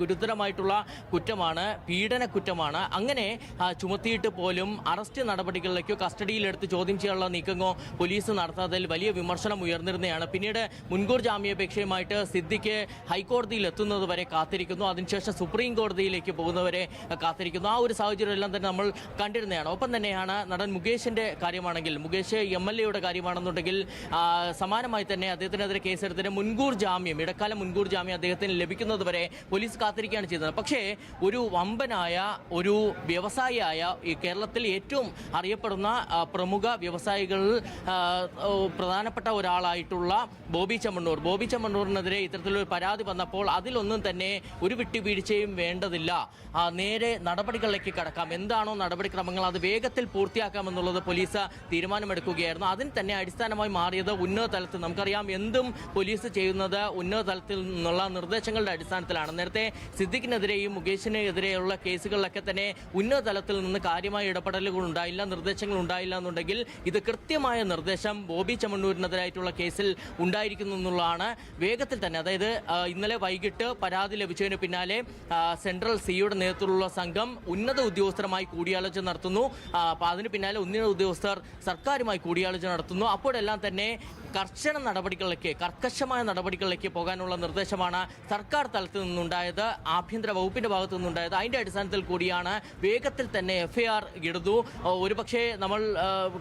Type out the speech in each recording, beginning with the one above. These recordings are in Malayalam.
ഗുരുതരമായിട്ടുള്ള കുറ്റമാണ് പീഡന കുറ്റമാണ്. അങ്ങനെ ചുമത്തിയിട്ട് പോലും അറസ്റ്റ് നടപടികളിലേക്കോ കസ്റ്റഡിയിലെടുത്ത് ചോദ്യം ചെയ്യാനുള്ള നീക്കങ്ങോ പോലീസ് നടത്താത്തതിൽ വലിയ വിമർശനം ഉയർന്നിരുന്നതാണ്. പിന്നീട് മുൻകൂർ ജാമ്യാപേക്ഷയുമായിട്ട് സിദ്ദിഖ് ഹൈക്കോടതിയിൽ എത്തുന്നത് വരെ കാത്തിരിക്കുന്നു. അതിനുശേഷം സുപ്രീം കോടതിയിലേക്ക് പോകുന്നവരെ കാത്തിരിക്കുന്നു. ആ ഒരു സാഹചര്യം എല്ലാം തന്നെ നമ്മൾ കണ്ടിരുന്നതാണ്. ഒപ്പം തന്നെയാണ് നടൻ മുകേഷിന്റെ കാര്യമാണെങ്കിൽ മുകേഷ് എം എൽ എയുടെ കാര്യമാണെന്നുണ്ടെങ്കിൽ സമാനമായി തന്നെ അദ്ദേഹത്തിനെതിരെ കേസെടുത്തിന് മുൻകൂർ ജാമ്യം ഇടക്കാല മുൻകൂർ ജാമ്യം അദ്ദേഹത്തിന് ലഭിക്കുന്നത് വരെ പോലീസ് കാത്തിരിക്കുകയാണ് ചെയ്തത് പക്ഷേ ഒരു വമ്പനായ ഒരു വ്യവസായിയായ ഈ കേരളത്തിൽ ഏറ്റവും അറിയപ്പെടുന്ന പ്രമുഖ വ്യവസായികളിൽ പ്രധാനപ്പെട്ട ഒരാളായിട്ടുള്ള ബോബി ചമ്മണ്ണൂർ. ബോബി ചമ്മണ്ണൂറിനെതിരെ ഇത്തരത്തിലൊരു പരാതി വന്നപ്പോൾ അതിലൊന്നും തന്നെ ഒരു വിട്ടുവീഴ്ചയും വേണ്ടതില്ല. നേരെ നടപടികളിലേക്ക് കടക്കാം. എന്താണോ നടപടിക്രമങ്ങൾ അത് വേഗത്തിൽ പൂർത്തിയാക്കാമെന്നുള്ളത് പോലീസ് തീരുമാനമെടുക്കുകയായിരുന്നു. അതിന് തന്നെ അടിസ്ഥാനമായി മാറിയത് ഉന്നത തലത്തിൽ നമുക്കറിയാം എന്തും പോലീസ് ചെയ്യുന്നത് ഉന്നത തലത്തിൽ നിന്നുള്ള നിർദ്ദേശങ്ങളുടെ അടിസ്ഥാനത്തിലാണ്. നേരത്തെ സിദ്ദിഖിനെതിരെയും മുകേഷിനെതിരെയുള്ള കേസുകളിലൊക്കെ തന്നെ ഉന്നതതലത്തിൽ നിന്ന് കാര്യമായ ഇടപെടലുകൾ ഉണ്ടായില്ല നിർദ്ദേശങ്ങൾ ഉണ്ടായില്ല എന്നുണ്ടെങ്കിൽ ഇത് കൃത്യമായ നിർദ്ദേശം ബോബി ചമണ്ണൂരിനെതിരായിട്ടുള്ള കേസിൽ ഉണ്ടായിരിക്കുന്നു എന്നുള്ളതാണ് വേഗത്തിൽ തന്നെ. അതായത് ഇന്നലെ വൈകിട്ട് പരാതി ലഭിച്ചതിന് പിന്നാലെ സെൻട്രൽ സിയുടെ നേതൃത്വത്തിലുള്ള സംഘം ഉന്നത ഉദ്യോഗസ്ഥരുമായി കൂടിയാലോചന നടത്തുന്നു. അതിന് പിന്നാലെ ഉന്നത ഉദ്യോഗസ്ഥർ സർക്കാരുമായി കൂടിയാലോചന നടത്തുന്നു. അപ്പോഴെല്ലാം തന്നെ കർശന നടപടികളിലേക്ക് കർക്കശമായ നടപടികളിലേക്ക് പോകാനുള്ള നിർദ്ദേശമാണ് സർക്കാർ തലത്തിൽ നിന്നുണ്ടായത് ആഭ്യന്തര വകുപ്പിന്റെ ഭാഗത്തു നിന്നുണ്ടായത്. അതിന്റെ അടിസ്ഥാനത്തിൽ കൂടിയാണ് വേഗത്തിൽ തന്നെ എഫ്ഐആർ ഇടുന്നു. ഒരുപക്ഷെ നമ്മൾ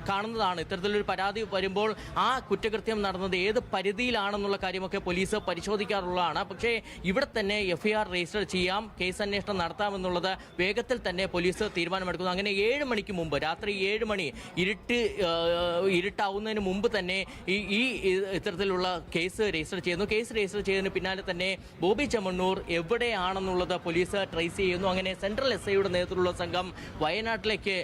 കാണുന്നതാണ് ഇത്തരത്തിലൊരു പരാതി വരുമ്പോൾ ആ കുറ്റകൃത്യം നടന്നത് ഏത് പരിധിയിലാണെന്നുള്ള കാര്യമൊക്കെ പോലീസ് പരിശോധിക്കാറുള്ളതാണ്. പക്ഷേ ഇവിടെ തന്നെ എഫ്ഐആർ രജിസ്റ്റർ ചെയ്യാം കേസ് അന്വേഷണം നടത്താമെന്നുള്ളത് വേഗത്തിൽ തന്നെ പോലീസ് തീരുമാനമെടുക്കുന്നു. അങ്ങനെ ഏഴ് മണിക്ക് മുമ്പ് രാത്രി ഏഴ് മണി ഇരുട്ട് ഇരുട്ടാവുന്നതിന് മുമ്പ് തന്നെ ഈ ഈ ഇത്തരത്തിലുള്ള കേസ് രജിസ്റ്റർ ചെയ്യുന്നു. കേസ് രജിസ്റ്റർ ചെയ്തതിന് പിന്നാലെ തന്നെ ബോബി ചെമ്മണ്ണൂർ എവിടെയാണെന്നുള്ളത് പോലീസ് ട്രേസ് ചെയ്യുന്നു. അങ്ങനെ സെൻട്രൽ എസ് ഐയുടെ നേതൃത്വത്തിലുള്ള സംഘം വയനാട്ടിലേക്ക്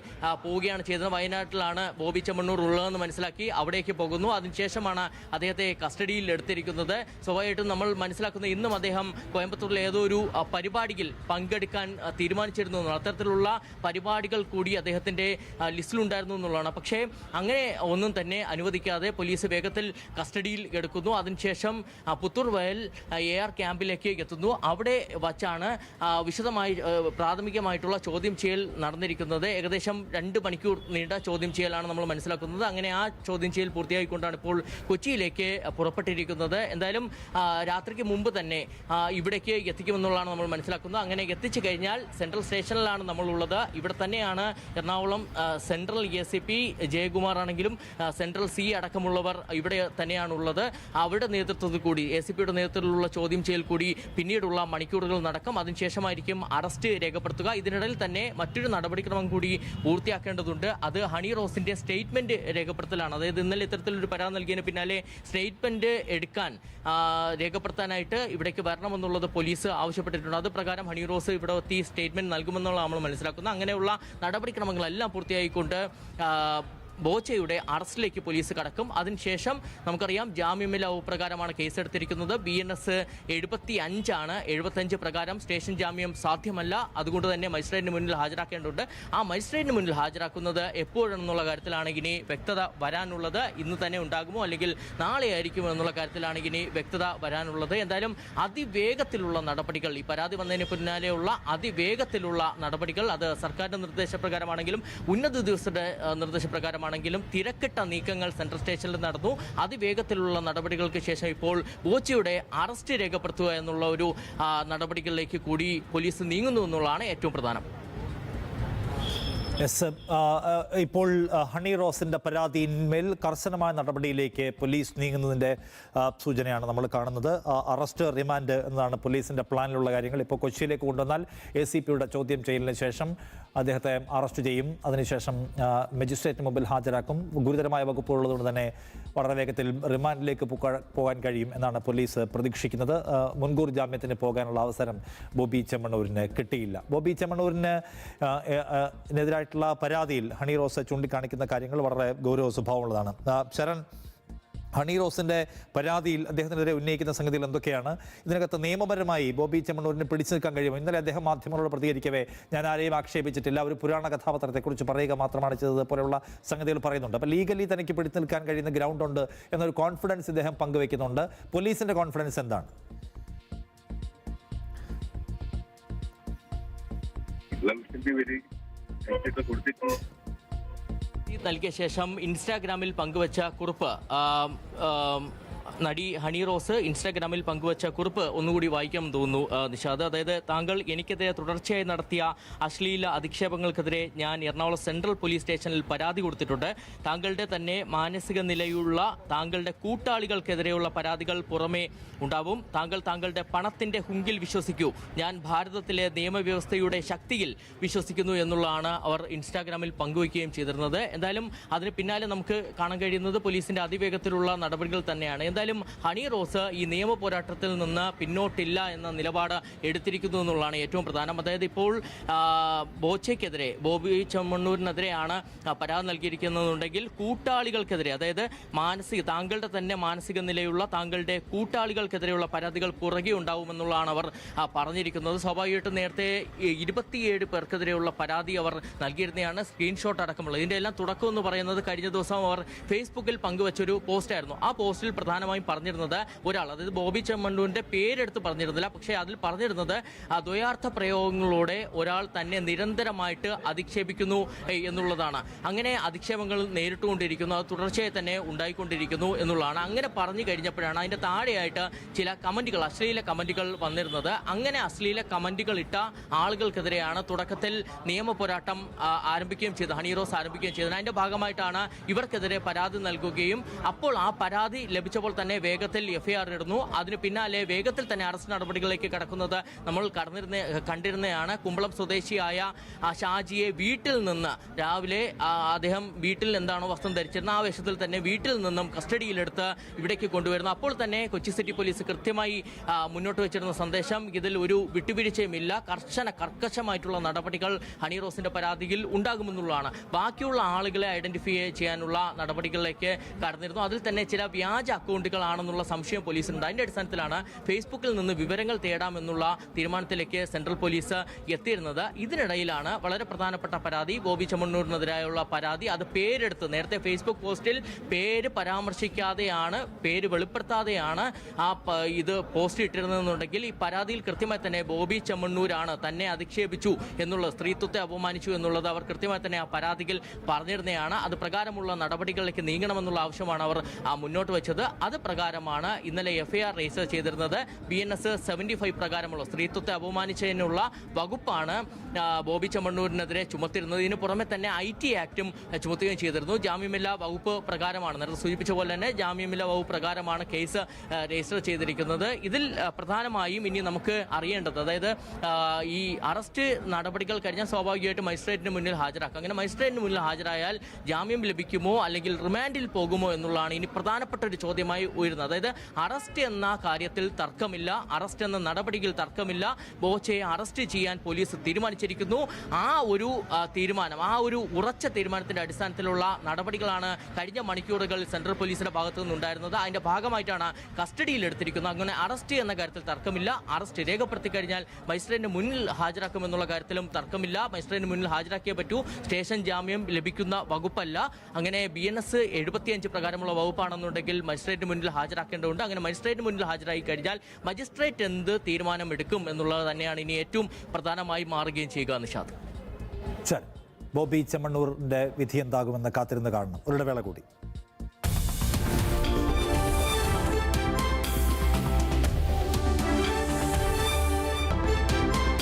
പോവുകയാണ് ചെയ്തത്. വയനാട്ടിലാണ് ബോബി ചെമ്മണ്ണൂർ ഉള്ളതെന്ന് മനസ്സിലാക്കി അവിടേക്ക് പോകുന്നു. അതിനുശേഷമാണ് അദ്ദേഹത്തെ കസ്റ്റഡിയിൽ എടുത്തിരിക്കുന്നത്. സ്വാഭാവികമായിട്ടും നമ്മൾ മനസ്സിലാക്കുന്ന ഇന്നും അദ്ദേഹം കോയമ്പത്തൂരിലെ ഏതോ ഒരു പരിപാടിയിൽ പങ്കെടുക്കാൻ തീരുമാനിച്ചിരുന്നു. അത്തരത്തിലുള്ള പരിപാടികൾ കൂടി അദ്ദേഹത്തിന്റെ ലിസ്റ്റിലുണ്ടായിരുന്നു എന്നുള്ളതാണ്. പക്ഷേ അങ്ങനെ ഒന്നും തന്നെ അനുവദിക്കാതെ പോലീസ് വേഗത്തിൽ കസ്റ്റഡിയിൽ എടുക്കുന്നു. അതിനുശേഷം പുത്തൂർ വയൽ എ ആർ ക്യാമ്പിലേക്ക് എത്തുന്നു. അവിടെ വച്ചാണ് വിശദമായി പ്രാഥമികമായിട്ടുള്ള ചോദ്യം ചെയ്യൽ നടന്നിരിക്കുന്നത്. ഏകദേശം രണ്ട് മണിക്കൂർ നീണ്ട ചോദ്യം ചെയ്യലാണ് നമ്മൾ മനസ്സിലാക്കുന്നത്. അങ്ങനെ ആ ചോദ്യം ചെയ്യൽ പൂർത്തിയായിക്കൊണ്ടാണ് ഇപ്പോൾ കൊച്ചിയിലേക്ക് പുറപ്പെട്ടിരിക്കുന്നത്. എന്തായാലും രാത്രിക്ക് മുമ്പ് തന്നെ ഇവിടേക്ക് എത്തിക്കുമെന്നുള്ളതാണ് നമ്മൾ മനസ്സിലാക്കുന്നത്. അങ്ങനെ എത്തിച്ചു കഴിഞ്ഞാൽ സെൻട്രൽ സ്റ്റേഷനിലാണ് നമ്മളുള്ളത്. ഇവിടെ തന്നെയാണ് Ernakulam central A C P Jayakumar ആണെങ്കിലും സെൻട്രൽ സി അടക്കമുള്ളവർ ഇവിടെ തന്നെയാണുള്ളത്. അവരുടെ നേതൃത്വത്തിൽ കൂടി എ സി പിയുടെ നേതൃത്വത്തിലുള്ള ചോദ്യം ചെയ്യൽ കൂടി പിന്നീടുള്ള മണിക്കൂറുകൾ നടക്കും. അതിനുശേഷമായിരിക്കും അറസ്റ്റ് രേഖപ്പെടുത്തുക. ഇതിനിടയിൽ തന്നെ മറ്റൊരു നടപടിക്രമം കൂടി പൂർത്തിയാക്കേണ്ടതുണ്ട്. അത് ഹണി റോസിന്റെ സ്റ്റേറ്റ്മെന്റ് രേഖപ്പെടുത്തലാണ്. അതായത് ഇന്നലെ ഇത്തരത്തിലൊരു പരാതി നൽകിയതിന് പിന്നാലെ സ്റ്റേറ്റ്മെന്റ് എടുക്കാൻ രേഖപ്പെടുത്താനായിട്ട് ഇവിടേക്ക് വരണമെന്നുള്ളത് പോലീസ് ആവശ്യപ്പെട്ടിട്ടുണ്ട്. അത് പ്രകാരം ഹണി റോസ് ഇവിടെ എത്തി സ്റ്റേറ്റ്മെന്റ് നൽകുമെന്നുള്ള നമ്മൾ മനസ്സിലാക്കുന്നത് അങ്ങനെയുള്ള നടപടിക്രമങ്ങളെല്ലാം പൂർത്തിയായിക്കൊണ്ട് ബോച്ചയുടെ അറസ്റ്റിലേക്ക് പോലീസ് കടക്കും. അതിനുശേഷം നമുക്കറിയാം ജാമ്യമില്ലാവ് പ്രകാരമാണ് കേസെടുത്തിരിക്കുന്നത്. ബി എൻ എസ് എഴുപത്തി അഞ്ചാണ് എഴുപത്തഞ്ച് പ്രകാരം സ്റ്റേഷൻ ജാമ്യം സാധ്യമല്ല. അതുകൊണ്ട് തന്നെ മജിസ്ട്രേറ്റിന് മുന്നിൽ ഹാജരാക്കേണ്ടതുണ്ട്. ആ മജിസ്ട്രേറ്റിന് മുന്നിൽ ഹാജരാക്കുന്നത് എപ്പോഴെന്നുള്ള കാര്യത്തിലാണ് ഇനി വ്യക്തത വരാനുള്ളത്. ഇന്ന് തന്നെ ഉണ്ടാകുമോ? അല്ലെങ്കിൽ നാളെ ആയിരിക്കുമോ എന്നുള്ള കാര്യത്തിലാണ് ഇനി വ്യക്തത വരാനുള്ളത്. എന്തായാലും അതിവേഗത്തിലുള്ള നടപടികൾ ഈ പരാതി വന്നതിന് പിന്നാലെയുള്ള അതിവേഗത്തിലുള്ള നടപടികൾ അത് സർക്കാരിന്റെ നിർദ്ദേശപ്രകാരമാണെങ്കിലും ഉന്നത ഉദ്യോഗസ്ഥരുടെ ആ, നിർദ്ദേശപ്രകാരമാണെങ്കിലും തിരക്കിട്ട നീക്കങ്ങൾ സെൻട്രൽ സ്റ്റേഷനിൽ നടന്നു. അതിവേഗത്തിലുള്ള നടപടികൾക്ക് ശേഷം ഇപ്പോൾ ബോച്ചിയുടെ അറസ്റ്റ് രേഖപ്പെടുത്തുക എന്നുള്ള ഒരു നടപടികളിലേക്ക് കൂടി പോലീസ് നീങ്ങുന്നു എന്നുള്ളതാണ് ഏറ്റവും പ്രധാനം. എസ് ആ, ആ, ഇപ്പോൾ ഹണി റോസിന്റെ പരാതിയിന്മേൽ കർശനമായ നടപടിയിലേക്ക് പോലീസ് നീങ്ങുന്നതിന്റെ സൂചനയാണ് നമ്മൾ കാണുന്നത്. അറസ്റ്റ് റിമാൻഡ് എന്നതാണ് പോലീസിന്റെ പ്ലാനിലുള്ള കാര്യങ്ങൾ ഇപ്പോൾ കൊച്ചിയിലേക്ക് കൊണ്ടുവന്നാൽ എ സി പിയുടെ ചോദ്യം ചെയ്യലിന് ശേഷം അദ്ദേഹത്തെ അറസ്റ്റ് ചെയ്യും. അതിനുശേഷം മജിസ്ട്രേറ്റ് മുമ്പിൽ ഹാജരാക്കും. ഗുരുതരമായ വകുപ്പുള്ളതുകൊണ്ട് തന്നെ വളരെ വേഗത്തിൽ റിമാൻഡിലേക്ക് പോകാ- പോകാൻ കഴിയും എന്നാണ് പോലീസ് പ്രതീക്ഷിക്കുന്നത്. മുൻകൂർ ജാമ്യത്തിന് പോകാനുള്ള അവസരം ബോബി ചെമ്മണ്ണൂരിന് കിട്ടിയില്ല. ബോബി ചെമ്മണ്ണൂരിന് ആ, ഏ, ആ, പരാതിയിൽ ഹണി റോസ് ചൂണ്ടിക്കാണിക്കുന്ന കാര്യങ്ങൾ വളരെ ഗൗരവ സ്വഭാവമുള്ളതാണ്. ശരൺ ഹണി റോസിന്റെ പരാതിയിൽ അദ്ദേഹത്തിനെതിരെ ഉന്നയിക്കുന്ന സംഗതികൾ എന്തൊക്കെയാണ്? ഇതിനകത്ത് നിയമപരമായി ബോബി ചെമ്മണ്ണൂരിന് പിടിച്ചു നിൽക്കാൻ കഴിയുമോ? ഇന്നലെ അദ്ദേഹം മാധ്യമങ്ങളോട് പ്രതികരിക്കവേ ഞാൻ ആരെയും ആക്ഷേപിച്ചിട്ടില്ല. ഒരു പുരാണ കഥാപാത്രത്തെക്കുറിച്ച് പറയുക മാത്രമാണ് ചെയ്തത് പോലെയുള്ള സംഗതികൾ പറയുന്നുണ്ട്. അപ്പോൾ ലീഗലി തനിക്ക് പിടിച്ചു നിൽക്കാൻ കഴിയുന്ന ഗ്രൗണ്ട് ഉണ്ട് എന്നൊരു കോൺഫിഡൻസ് ഇദ്ദേഹം പങ്കുവെക്കുന്നുണ്ട്. പോലീസിന്റെ കോൺഫിഡൻസ് എന്താണ്? ലംസിന്റെ നൽകിയ ശേഷം ഇൻസ്റ്റാഗ്രാമിൽ പങ്കുവച്ച കുറിപ്പ് നടി ഹണി റോസ് ഇൻസ്റ്റാഗ്രാമിൽ പങ്കുവച്ച കുറിപ്പ് ഒന്നുകൂടി വായിക്കാൻ തോന്നുന്നു നിഷാദ്. അതായത് താങ്കൾ എനിക്കെതിരെ തുടർച്ചയായി നടത്തിയ അശ്ലീല അധിക്ഷേപങ്ങൾക്കെതിരെ ഞാൻ എറണാകുളം സെൻട്രൽ പോലീസ് സ്റ്റേഷനിൽ പരാതി കൊടുത്തിട്ടുണ്ട്. താങ്കളുടെ തന്നെ മാനസിക നിലയുള്ള താങ്കളുടെ കൂട്ടാളികൾക്കെതിരെയുള്ള പരാതികൾ പുറമേ ഉണ്ടാവും. താങ്കൾ താങ്കളുടെ പണത്തിന്റെ ഹുങ്കിൽ വിശ്വസിക്കൂ. ഞാൻ ഭാരതത്തിലെ നിയമവ്യവസ്ഥയുടെ ശക്തിയിൽ വിശ്വസിക്കുന്നു എന്നുള്ളതാണ് അവർ ഇൻസ്റ്റാഗ്രാമിൽ പങ്കുവയ്ക്കുകയും ചെയ്തിരുന്നത്. എന്തായാലും അതിന് പിന്നാലെ നമുക്ക് കാണാൻ കഴിയുന്നത് പോലീസിന്റെ അതിവേഗത്തിലുള്ള നടപടികൾ തന്നെയാണ്. എന്തായാലും ഹണി റോസ് ഈ നിയമ പോരാട്ടത്തിൽ നിന്ന് പിന്നോട്ടില്ല എന്ന നിലപാട് എടുത്തിരിക്കുന്നു എന്നുള്ളതാണ് ഏറ്റവും പ്രധാനം. അതായത് ഇപ്പോൾ ബോച്ചയ്ക്കെതിരെ ബോബി ചെമ്മണ്ണൂരിനെതിരെയാണ് പരാതി നൽകിയിരിക്കുന്നതെന്നുണ്ടെങ്കിൽ കൂട്ടാളികൾക്കെതിരെ അതായത് മാനസിക താങ്കളുടെ തന്നെ മാനസിക നിലയുള്ള താങ്കളുടെ കൂട്ടാളികൾക്കെതിരെയുള്ള പരാതികൾ പുറകെ ഉണ്ടാവുമെന്നുള്ളതാണ് അവർ പറഞ്ഞിരിക്കുന്നത്. സ്വാഭാവികമായിട്ടും നേരത്തെ ഇരുപത്തിയേഴ് പേർക്കെതിരെയുള്ള പരാതി അവർ നൽകിയിരുന്നതാണ്. സ്ക്രീൻഷോട്ട് അടക്കമുള്ളത് ഇതിന്റെ എല്ലാം തുടക്കം എന്ന് പറയുന്നത് കഴിഞ്ഞ ദിവസം അവർ ഫേസ്ബുക്കിൽ പങ്കുവച്ചൊരു പോസ്റ്റായിരുന്നു. ആ പോസ്റ്റിൽ പ്രധാനമായും പറഞ്ഞിരുന്നത് ഒരാൾ അതായത് ബോബി ചെമ്മണ്ണൂരിന്റെ പേരെടുത്ത് പറഞ്ഞിരുന്നില്ല. പക്ഷേ അതിൽ പറഞ്ഞിരുന്നത് ദ്വയാർത്ഥ പ്രയോഗങ്ങളോടെ ഒരാൾ തന്നെ നിരന്തരമായിട്ട് അധിക്ഷേപിക്കുന്നു എന്നുള്ളതാണ്. അങ്ങനെ അധിക്ഷേപങ്ങൾ നേരിട്ടുകൊണ്ടിരിക്കുന്നു അത് തുടർച്ചയായി തന്നെ ഉണ്ടായിക്കൊണ്ടിരിക്കുന്നു എന്നുള്ളതാണ്. അങ്ങനെ പറഞ്ഞു കഴിഞ്ഞപ്പോഴാണ് അതിന്റെ താഴെയായിട്ട് ചില കമന്റുകൾ അശ്ലീല കമന്റുകൾ വന്നിരുന്നത്. അങ്ങനെ അശ്ലീല കമന്റുകൾ ഇട്ട ആളുകൾക്കെതിരെയാണ് തുടക്കത്തിൽ നിയമ പോരാട്ടം ആരംഭിക്കുകയും ചെയ്തത് ഹണിറോസ് ആരംഭിക്കുകയും ചെയ്തത്. അതിന്റെ ഭാഗമായിട്ടാണ് ഇവർക്കെതിരെ പരാതി നൽകുകയും അപ്പോൾ ആ പരാതി ലഭിച്ചപ്പോൾ തന്നെ വേഗത്തിൽ എഫ്ഐആർ ഇടുന്നു. അതിന് പിന്നാലെ വേഗത്തിൽ തന്നെ അറസ്റ്റ് നടപടികളിലേക്ക് കടക്കുന്നത് നമ്മൾ കടന്നിരുന്ന കണ്ടിരുന്നതാണ് കുമ്പളം സ്വദേശിയായ ഷാജിയെ വീട്ടിൽ നിന്ന് രാവിലെ അദ്ദേഹം വീട്ടിൽ എന്താണോ വസ്ത്രം ധരിച്ചിരുന്ന ആ വേഷത്തിൽ തന്നെ വീട്ടിൽ നിന്നും കസ്റ്റഡിയിലെടുത്ത് ഇവിടേക്ക് കൊണ്ടുവരുന്നു. അപ്പോൾ തന്നെ കൊച്ചി സിറ്റി പോലീസ് കൃത്യമായി മുന്നോട്ട് വെച്ചിരുന്ന സന്ദേശം ഇതിൽ ഒരു വിട്ടുവീഴ്ചയുമില്ല. കർശന കർക്കശമായിട്ടുള്ള നടപടികൾ ഹണി റോസിന്റെ പരാതിയിൽ ഉണ്ടാകുമെന്നുള്ളതാണ്. ബാക്കിയുള്ള ആളുകളെ ഐഡന്റിഫൈ ചെയ്യാനുള്ള നടപടികളിലേക്ക് കടന്നിരുന്നു. അതിൽ തന്നെ ചില വ്യാജ അക്കൗണ്ടുകളാണെന്നുള്ള സംശയം പോലീസിനുണ്ട് അതിന്റെ അടിസ്ഥാനത്തിലാണ് ഫേസ്ബുക്കിൽ നിന്ന് വിവരങ്ങൾ തേടാമെന്നുള്ള തീരുമാനത്തിലേക്ക് സെൻട്രൽ പോലീസ് എത്തിയിരുന്നത്. ഇതിനിടയിലാണ് വളരെ പ്രധാനപ്പെട്ട പരാതി. ബോബി ചെമ്മണ്ണൂരിനെതിരായുള്ള പരാതി. അത് പേരെടുത്ത് നേരത്തെ ഫേസ്ബുക്ക് പോസ്റ്റിൽ പേര് പരാമർശിക്കാതെയാണ് പേര് വെളിപ്പെടുത്താതെയാണ് ആ ഇത് പോസ്റ്റ് ഇട്ടിരുന്നതെന്നുണ്ടെങ്കിൽ ഈ പരാതിയിൽ കൃത്യമായി തന്നെ ബോബി ചെമ്മണ്ണൂരാണ് തന്നെ അധിക്ഷേപിച്ചു എന്നുള്ളത് സ്ത്രീത്വത്തെ അപമാനിച്ചു എന്നുള്ളത് അവർ കൃത്യമായി തന്നെ ആ പരാതിയിൽ പറഞ്ഞിരുന്നതാണ്. അത് പ്രകാരമുള്ള നടപടികളിലേക്ക് നീങ്ങണമെന്നുള്ള ആവശ്യമാണ് അവർ മുന്നോട്ട് വെച്ചത്. അത് പ്രകാരമാണ് ഇന്നലെ എഫ്ഐആർ രജിസ്റ്റർ ചെയ്തിരുന്നത്. B N S seventy five പ്രകാരമുള്ള സ്ത്രീത്വത്തെ അപമാനിച്ചതിനുള്ള വകുപ്പാണ് ബോബി ചെമ്മണ്ണൂരിനെതിരെ ചുമത്തിരുന്നത്. ഇതിന് പുറമെ തന്നെ ഐ ടി ആക്ടും ചുമത്തുകയും ചെയ്തിരുന്നു. ജാമ്യമില്ലാ വകുപ്പ് പ്രകാരമാണ്. നേരത്തെ സൂചിപ്പിച്ച പോലെ തന്നെ ജാമ്യമില്ലാ വകുപ്പ് പ്രകാരമാണ് കേസ് രജിസ്റ്റർ ചെയ്തിരിക്കുന്നത്. ഇതിൽ പ്രധാനമായും ഇനി നമുക്ക് അറിയേണ്ടത് അതായത് ഈ അറസ്റ്റ് നടപടികൾ കഴിഞ്ഞാൽ സ്വാഭാവികമായിട്ടും മജിസ്ട്രേറ്റിന് മുന്നിൽ ഹാജരാക്കും. അങ്ങനെ മജിസ്ട്രേറ്റിന് മുന്നിൽ ഹാജരായാൽ ജാമ്യം ലഭിക്കുമോ അല്ലെങ്കിൽ റിമാൻഡിൽ പോകുമോ എന്നുള്ളതാണ് ഇനി പ്രധാനപ്പെട്ട ഒരു ചോദ്യമായി ഉയരുന്നത്. അതായത് അറസ്റ്റ് എന്ന കാര്യത്തിൽ തർക്കമില്ല അറസ്റ്റ് എന്ന നടപടിയിൽ തർക്കമില്ല. ബോച്ചയെ അറസ്റ്റ് ചെയ്യാൻ പോലീസ് തീരുമാനിച്ചിരിക്കുന്നു. ആ ഒരു തീരുമാനം ആ ഒരു ഉറച്ച തീരുമാനത്തിന്റെ അടിസ്ഥാനത്തിലുള്ള നടപടികളാണ് കഴിഞ്ഞ മണിക്കൂറുകൾ സെൻട്രൽ പോലീസിന്റെ ഭാഗത്തു നിന്നുണ്ടായിരുന്നത്. അതിന്റെ ഭാഗമായിട്ടാണ് കസ്റ്റഡിയിൽ എടുത്തിരിക്കുന്നത്. അങ്ങനെ അറസ്റ്റ് എന്ന കാര്യത്തിൽ തർക്കമില്ല. അറസ്റ്റ് രേഖപ്പെടുത്തി കഴിഞ്ഞാൽ മജിസ്ട്രേറ്റിന് മുന്നിൽ ഹാജരാക്കുമെന്നുള്ള കാര്യത്തിലും തർക്കമില്ല. മജിസ്ട്രേറ്റിന് മുന്നിൽ ഹാജരാക്കിയേ പറ്റൂ. സ്റ്റേഷൻ ജാമ്യം ലഭിക്കുന്ന വകുപ്പല്ല. അങ്ങനെ ബി എൻ എസ് എഴുപത്തിയഞ്ച് പ്രകാരമുള്ള വകുപ്പാണെന്നുണ്ടെങ്കിൽ മജിസ്ട്രേറ്റിന് മുന്നിൽ ഹാജരാക്കേണ്ടതുണ്ട്. അങ്ങനെ മജിസ്ട്രേറ്റ് മുന്നിൽ ഹാജരായി കഴിഞ്ഞാൽ മജിസ്ട്രേറ്റ് എന്ത് തീരുമാനം എടുക്കും എന്നുള്ളത് തന്നെയാണ് ഇനി ഏറ്റവും പ്രധാനമായി മാറുകയും ചെയ്യുക നിഷാദ്. ബോബി ചെമ്മണ്ണൂറിന്റെ വിധി എന്താകുമെന്ന് കാത്തിരുന്ന് കാണണം. ഒരിടവേള കൂടി.